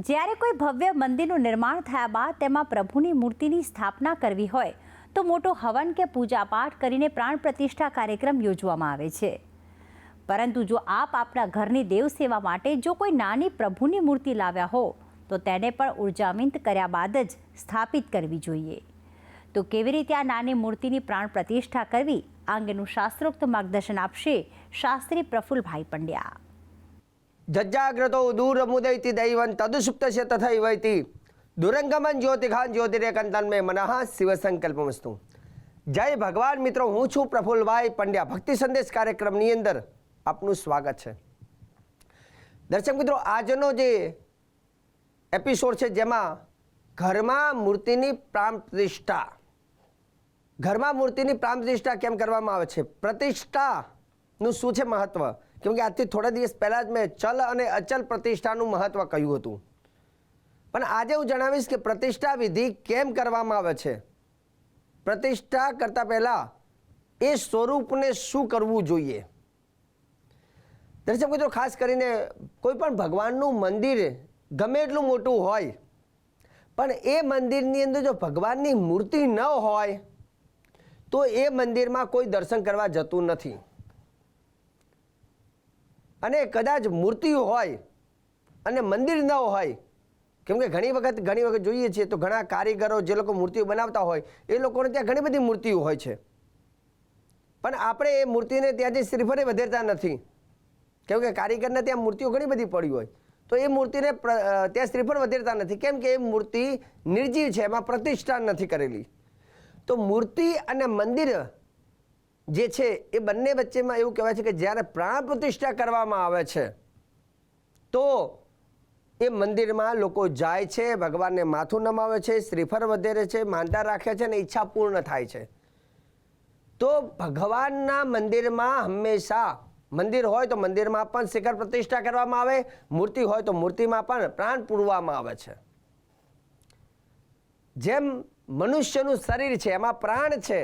જ્યારે કોઈ ભવ્ય મંદિરનું નિર્માણ થયા બાદ તેમાં પ્રભુની મૂર્તિની સ્થાપના કરવી હોય, તો મોટો હવન કે પૂજાપાઠ કરીને પ્રાણ પ્રતિષ્ઠા કાર્યક્રમ યોજવામાં આવે છે. પરંતુ જો આપ આપણા ઘરની દેવ સેવા માટે જો કોઈ નાની પ્રભુની મૂર્તિ લાવ્યા હો, તો તેને પણ ઉર્જામિંત કર્યા બાદ જ સ્થાપિત કરવી જોઈએ. તો કેવી રીતે આ નાની મૂર્તિની પ્રાણ પ્રતિષ્ઠા કરવી? આ અંગેનું શાસ્ત્રોક્ત માર્ગદર્શન આપશે શાસ્ત્રી પ્રફુલભાઈ પંડ્યા. જજ્જાગ્રતો દૂરમુદૈતિ દૈવં તદુસુપ્તસ્ય તથૈવૈતિ દુરંગમન જ્યોતિખાન જ્યોતિરેકંતન તન્મે મનઃ શિવ સંકલ્પમસ્તુ જય ભગવાન મિત્રો, હું છું પ્રફુલભાઈ પંડ્યા. ભક્તિ સંદેશ કાર્યક્રમની અંદર આપનું સ્વાગત છે. દર્શક મિત્રો, આજનો જે એપિસોડ છે જેમાં ઘરમાં મૂર્તિની પ્રાણ પ્રતિષ્ઠા ઘરમાં મૂર્તિની પ્રાણ પ્રતિષ્ઠા કેમ કરવામાં આવે છે? પ્રતિષ્ઠાનું શું છે મહત્વ? કેમ કે આજથી થોડા દિવસ પહેલાં જ મેં ચલ અને અચલ પ્રતિષ્ઠાનું મહત્ત્વ કહ્યું હતું. પણ આજે હું જણાવીશ કે પ્રતિષ્ઠા વિધિ કેમ કરવામાં આવે છે? પ્રતિષ્ઠા કરતાં પહેલાં એ સ્વરૂપને શું કરવું જોઈએ? દર્શક મિત્રો, ખાસ કરીને કોઈ પણ ભગવાનનું મંદિર ગમે એટલું મોટું હોય, પણ એ મંદિરની અંદર જો ભગવાનની મૂર્તિ ન હોય, તો એ મંદિરમાં કોઈ દર્શન કરવા જતું નથી. અને કદાચ મૂર્તિ હોય અને મંદિર ન હોય, કેમ કે ઘણી વખત ઘણી વખત જોઈએ છીએ તો ઘણા કારીગરો જે લોકો મૂર્તિઓ બનાવતા હોય, એ લોકોને ત્યાં ઘણી બધી મૂર્તિઓ હોય છે. પણ આપણે એ મૂર્તિને ત્યાંથી શ્રીફળે વધેરતા નથી. કેમ કે કારીગરને ત્યાં મૂર્તિઓ ઘણી બધી પડી હોય. તો એ મૂર્તિને ત્યાં શ્રીફળ વધેરતા નથી. કેમ કે એ મૂર્તિ નિર્જીવ છે, એમાં પ્રતિષ્ઠા નથી કરેલી. તો મૂર્તિ અને મંદિર જે છે, એ બંને વચ્ચેમાં એવું કહેવાય છે કે જ્યારે પ્રાણ પ્રતિષ્ઠા કરવામાં આવે છે, તો એ મંદિરમાં લોકો જાય છે, ભગવાનને માથું નમાવે છે, શ્રીફળ વધેરે છે માનતા રાખે છે અને ઈચ્છા પૂર્ણ થાય છે. તો ભગવાનના મંદિરમાં હંમેશા મંદિર હોય તો મંદિરમાં પણ શિખર પ્રતિષ્ઠા કરવામાં આવે, મૂર્તિ હોય તો મૂર્તિમાં પણ પ્રાણ પૂરવામાં આવે છે. જેમ મનુષ્યનું શરીર છે, એમાં પ્રાણ છે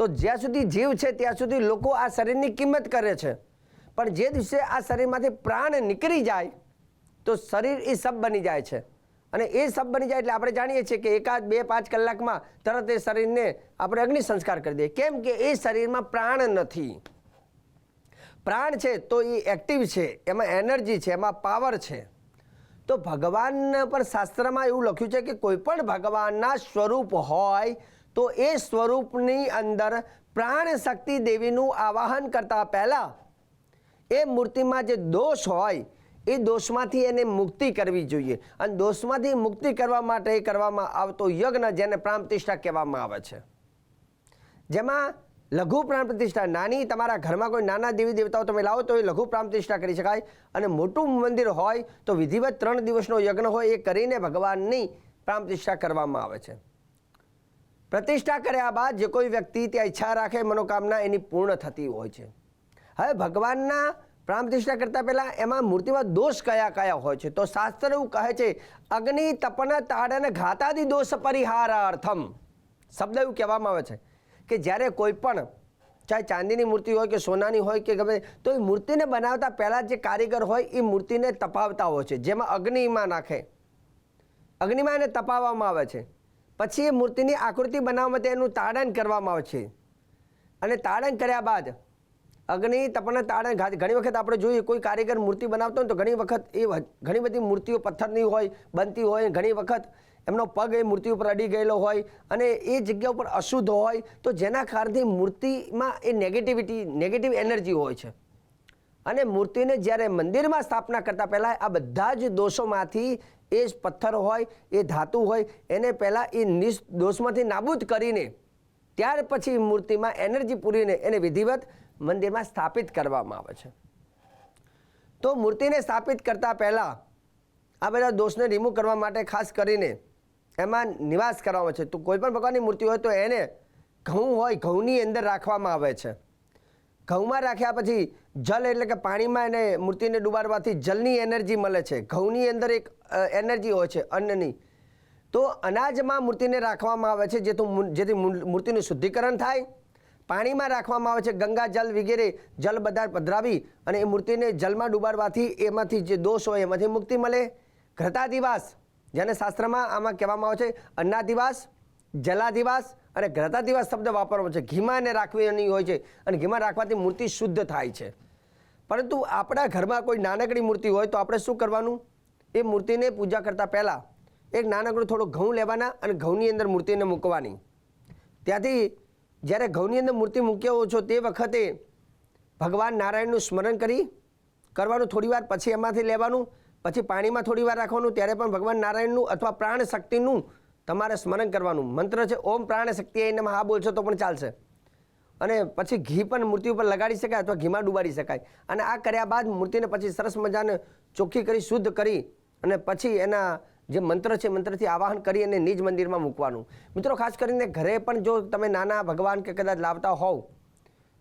તો જ્યાં સુધી જીવ છે, ત્યાં સુધી લોકો આ શરીરની કિંમત કરે છે. પણ જે દિવસે આ શરીરમાંથી પ્રાણ નીકળી જાય, તો શરીર એ સબ બની જાય છે. અને એ સબ બની જાય એટલે આપણે જાણીએ છીએ કે એકાદ બે પાંચ કલાકમાં તરત એ શરીરને આપણે અગ્નિ સંસ્કાર કરી દઈએ. કેમ કે એ શરીરમાં પ્રાણ નથી. પ્રાણ છે તો એ એક્ટિવ છે, એમાં એનર્જી છે, એમાં પાવર છે. તો ભગવાન પણ શાસ્ત્રમાં એવું લખ્યું છે કે કોઈ પણ ભગવાનના સ્વરૂપ હોય તો એ સ્વરૂપની અંદર પ્રાણ શક્તિ દેવીનું આવાહન કરતા પહેલા એ મૂર્તિમાં જે દોષ હોય, એ દોષમાંથી એને મુક્તિ કરવી જોઈએ. અને દોષમાંથી મુક્તિ કરવા માટે કરવામાં આવતો યજ્ઞ જેને પ્રાણ પ્રતિષ્ઠા કહેવામાં આવે છે. જેમાં લઘુ પ્રાણ પ્રતિષ્ઠા નાની, તમારા ઘરમાં કોઈ નાના દેવી દેવતાઓ તમે લાવો તો એ લઘુ પ્રાણ પ્રતિષ્ઠા કરી શકાય. અને મોટું મંદિર હોય તો વિધિવત ત્રણ દિવસનો યજ્ઞ હોય એ કરીને ભગવાનની પ્રાણ પ્રતિષ્ઠા કરવામાં આવે છે. પ્રતિષ્ઠા કર્યા બાદ જે કોઈ વ્યક્તિ ત્યાં ઈચ્છા રાખે, મનોકામના એની પૂર્ણ થતી હોય છે. હવે ભગવાનના પ્રાણ પ્રતિષ્ઠા કરતા પહેલા એમાં મૂર્તિમાં દોષ કયા કયા હોય છે? તો શાસ્ત્ર એવું કહે છે, અગ્નિ, તપન તાડન ઘાતાદી દોષ પરિહારાર્થમ. શબ્દ એવું કહેવામાં આવે છે કે જ્યારે કોઈ પણ, ચાહે ચાંદીની મૂર્તિ હોય કે સોનાની હોય કે ગમે, તો એ મૂર્તિને બનાવતા પહેલાં જે કારીગર હોય એ મૂર્તિને તપાવતા હોય છે. જેમાં અગ્નિમાં નાખે. અગ્નિમાં એને તપાવવામાં આવે છે. પછી એ મૂર્તિની આકૃતિ બનાવવા માટે એનું તાડન કરવામાં આવે છે. અને તાડન કર્યા બાદ અગ્નિ, તપના ઘાત ઘણી વખત આપણે જોઈએ કોઈ કારીગર મૂર્તિ બનાવતો હોય તો ઘણી વખત એ ઘણી બધી મૂર્તિઓ પથ્થરની હોય, બનતી હોય, ઘણી વખત એમનો પગ એ મૂર્તિ ઉપર અડી ગયેલો હોય અને એ જગ્યા ઉપર અશુદ્ધ હોય તો જેના કારણથી મૂર્તિમાં એ નેગેટિવિટી નેગેટિવ એનર્જી હોય છે. અને મૂર્તિને જ્યારે મંદિરમાં સ્થાપના કરતા પહેલાં આ બધા જ દોષોમાંથી એ જ પથ્થર હોય, એ ધાતુ હોય, એને પહેલાં એ નિસ દોષમાંથી નાબૂદ કરીને, ત્યાર પછી મૂર્તિમાં એનર્જી પૂરીને એને વિધિવત મંદિરમાં સ્થાપિત કરવામાં આવે છે. તો મૂર્તિને સ્થાપિત કરતાં પહેલાં આ બધા દોષને રિમૂવ કરવા માટે ખાસ કરીને એમાં નિવાસ કરવામાં છે. તો કોઈ પણ પ્રકારની મૂર્તિ હોય તો એને ઘઉં હોય, ઘઉંની અંદર રાખવામાં આવે છે. ઘઉંમાં રાખ્યા પછી જલ એટલે કે પાણીમાં એને મૂર્તિને ડુબાડવાથી જલની એનર્જી મળે છે. ઘઉંની અંદર એક એનર્જી હોય છે, અન્નની. તો અનાજમાં મૂર્તિને રાખવામાં આવે છે જેથી જેથી મૂર્તિનું શુદ્ધિકરણ થાય. પાણીમાં રાખવામાં આવે છે, ગંગા જલ વગેરે જલ બધા પધરાવી અને એ મૂર્તિને જલમાં ડુબાડવાથી એમાંથી જે દોષ હોય એમાંથી મુક્તિ મળે. ઘ્રતાધિવાસ જેને શાસ્ત્રમાં આમાં કહેવામાં આવે છે અન્નાદિવાસ જલાધિવાસ અને ઘ્રતાદિવાસ શબ્દ વાપરવામાં છે. ઘીમાં એને રાખવાની હોય છે અને ઘીમાં રાખવાથી મૂર્તિ શુદ્ધ થાય છે. પરંતુ આપણા ઘરમાં કોઈ નાનકડી મૂર્તિ હોય તો આપણે શું કરવાનું? એ મૂર્તિને પૂજા કરતાં પહેલાં એક નાનકડું થોડું ઘઉં લેવાના અને ઘઉંની અંદર મૂર્તિને મૂકવાની. ત્યાંથી જ્યારે ઘઉંની અંદર મૂર્તિ મૂક્યો છો તે વખતે ભગવાન નારાયણનું સ્મરણ કરી કરવાનું થોડીવાર પછી એમાંથી લેવાનું, પછી પાણીમાં થોડીવાર રાખવાનું, ત્યારે પણ ભગવાન નારાયણનું અથવા પ્રાણ શક્તિનું તમારે સ્મરણ કરવાનું. મંત્ર છે, ઓમ પ્રાણ શક્તિ એને હા બોલશો તો પણ ચાલશે. અને પછી ઘી પણ મૂર્તિ ઉપર લગાડી શકાય અથવા ઘીમાં ડુબાડી શકાય. અને આ કર્યા બાદ મૂર્તિને પછી સરસ મજાને ચોખ્ખી કરી, શુદ્ધ કરી અને પછી એના જે મંત્ર છે મંત્રથી આવાહન કરી અને નિજ મંદિરમાં મૂકવાનું. મિત્રો, ખાસ કરીને ઘરે પણ જો તમે નાના ભગવાન કે કદાચ લાવતા હોવ,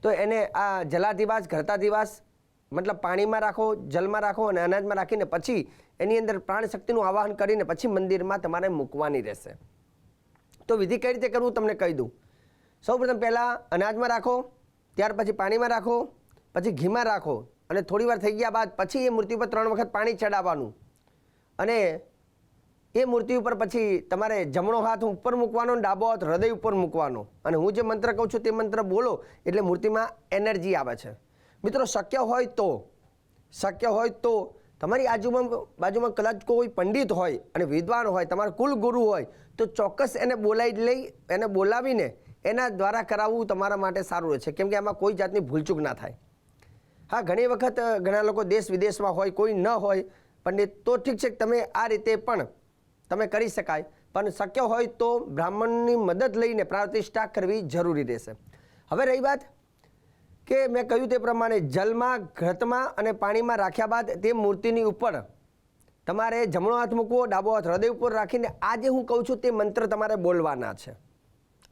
તો એને આ જલાધિવાસ ઘરતાધિવાસ મતલબ પાણીમાં રાખો, જલમાં રાખો અને અનાજમાં રાખીને પછી એની અંદર પ્રાણશક્તિનું આવાહન કરીને પછી મંદિરમાં તમારે મૂકવાની રહેશે. તો વિધિ કઈ રીતે કરવું તમને કહી દઉં. સૌપ્રથમ પહેલાં અનાજમાં રાખો, ત્યાર પછી પાણીમાં રાખો, પછી ઘીમાં રાખો અને થોડી વાર થઈ ગયા બાદ પછી એ મૂર્તિ પર ત્રણ વખત પાણી ચડાવવાનું. અને એ મૂર્તિ ઉપર પછી તમારે જમણો હાથ ઉપર મૂકવાનો ડાબો હાથ હૃદય ઉપર મૂકવાનો. અને હું જે મંત્ર કહું છું તે મંત્ર બોલો, એટલે મૂર્તિમાં એનર્જી આવે છે. મિત્રો, શક્ય હોય તો, શક્ય હોય તો તમારી આજુમાં બાજુમાં કદાચ કોઈ પંડિત હોય અને વિદ્વાન હોય, તમારા કુલ ગુરુ હોય, તો ચોક્કસ એને બોલાવી લઈ, એને બોલાવીને એના દ્વારા કરાવવું તમારા માટે સારું રહે છે કેમ કે એમાં કોઈ જાતની ભૂલચૂક ના થાય. હા, ઘણી વખત ઘણા લોકો દેશ વિદેશમાં હોય, કોઈ ન હોય પંડિત, તો ઠીક છે તમે આ રીતે પણ તમે કરી શકાય, પણ શક્ય હોય તો બ્રાહ્મણની મદદ લઈને પ્રાતિષ્ઠા કરવી જરૂરી રહેશે. હવે રહી વાત કે મેં કહ્યું તે પ્રમાણે જલમાં ઘટમાં અને પાણીમાં રાખ્યા બાદ તે મૂર્તિની ઉપર તમારે જમણો હાથ મૂકવો, ડાબો હાથ હૃદય ઉપર રાખીને આ જે હું કહું છું તે મંત્ર તમારે બોલવાના છે.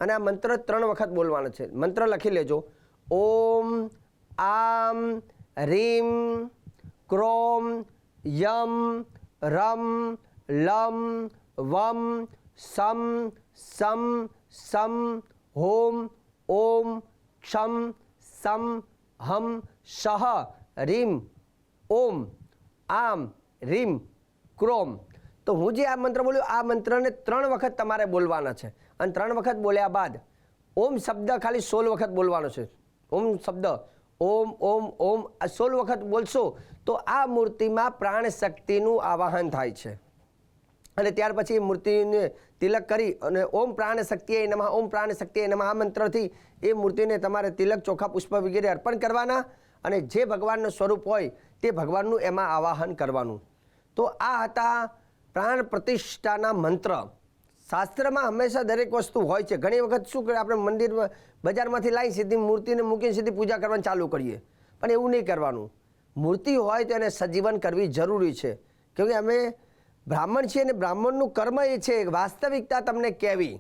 અને આ મંત્ર ત્રણ વખત બોલવાનો છે. મંત્ર લખી લેજો. ઓમ, આમ, રીમ, ક્રોમ યમ, રમ, લમ, વમ, સમ સમ સમ, હોમ, ઓમ, ક્ષમ, સમ, હમ, શહ, રીમ, ઓમ, આમ, રીમ, ક્રોમ. તો હું જે આ મંત્ર બોલ્યો, આ મંત્રને ત્રણ વખત તમારે બોલવાના છે. અને ત્રણ વખત બોલ્યા બાદ, ઓમ શબ્દ ખાલી સોળ વખત બોલવાનો છે. ઓમ શબ્દ. ઓમ ઓમ ઓમ સોળ વખત બોલશો, તો આ મૂર્તિમાં પ્રાણ શક્તિનું આવાહન થાય છે. અને ત્યાર પછી મૂર્તિને તિલક કરી અને ઓમ પ્રાણ શક્તિએ નમઃ, ઓમ પ્રાણ શક્તિએ નમઃ આ મંત્રથી એ મૂર્તિને તમારે તિલક, ચોખા, પુષ્પ વગેરે અર્પણ કરવાના અને જે ભગવાનનું સ્વરૂપ હોય તે ભગવાનનું એમાં આવાહન કરવાનું. તો આ હતા પ્રાણ પ્રતિષ્ઠાના મંત્ર. શાસ્ત્રમાં હંમેશા દરેક વસ્તુ હોય છે. ઘણી વખત શું કરે આપણે મંદિરમાં બજારમાંથી લાવી સીધી મૂર્તિને મૂકીને સીધી પૂજા કરવાનું ચાલુ કરીએ. પણ એવું નહીં કરવાનું. મૂર્તિ હોય તો એને સજીવન કરવી જરૂરી છે. કેમકે અમે બ્રાહ્મણ છીએ અને બ્રાહ્મણનું કર્મ એ છે, વાસ્તવિકતા તમને કહેવી.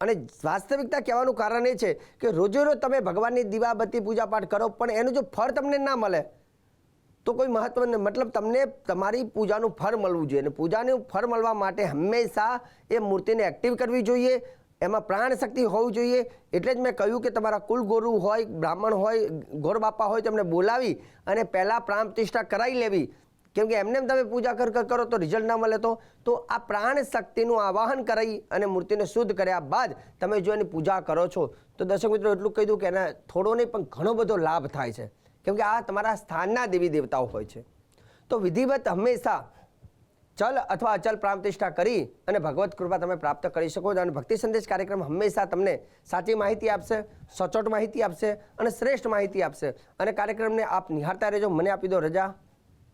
અને વાસ્તવિકતા કહેવાનું કારણ એ છે કે રોજે રોજ તમે ભગવાનની દીવાબત્તી પૂજાપાઠ કરો, પણ એનું જો ફળ તમને ના મળે તો કોઈ મહત્વ નહીં. મતલબ તમને તમારી પૂજાનું ફળ મળવું જોઈએ. અને પૂજાનું ફળ મળવા માટે હંમેશા એ મૂર્તિને એક્ટિવ કરવી જોઈએ. એમાં પ્રાણ શક્તિ હોવી જોઈએ. એટલે જ મેં કહ્યું કે તમારા કુલ ગુરુ હોય, બ્રાહ્મણ હોય ગોર બાપા હોય, તેમને બોલાવી અને પહેલાં પ્રાણ પ્રતિષ્ઠા કરાવી લેવી. કેમ કે એમને એમ તમે પૂજા કર કરો તો રિઝલ્ટ ના મળે તો. તો આ પ્રાણ શક્તિનું આવાહન કરાવી અને મૂર્તિને શુદ્ધ કર્યા બાદ તમે જો એની પૂજા કરો છો. તો દર્શક મિત્રો એટલું કહી દઉં કે એના થોડો નહીં પણ ઘણો બધો લાભ થાય છે. કેમ કે આ તમારા સ્થાનના દેવી દેવતાઓ હોય છે. તો વિધિવત હંમેશા ચલ અથવા અચલ પ્રાપ્તિષ્ઠા કરી અને ભગવત કૃપા તમે પ્રાપ્ત કરી શકો છો અને ભક્તિ સંદેશ કાર્યક્રમ હંમેશા તમને સાચી માહિતી આપશે, સચોટ માહિતી આપશે અને શ્રેષ્ઠ માહિતી આપશે. અને કાર્યક્રમને આપ નિહાળતા રહેજો. મને આપી દો રજા.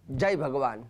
જય ભગવાન.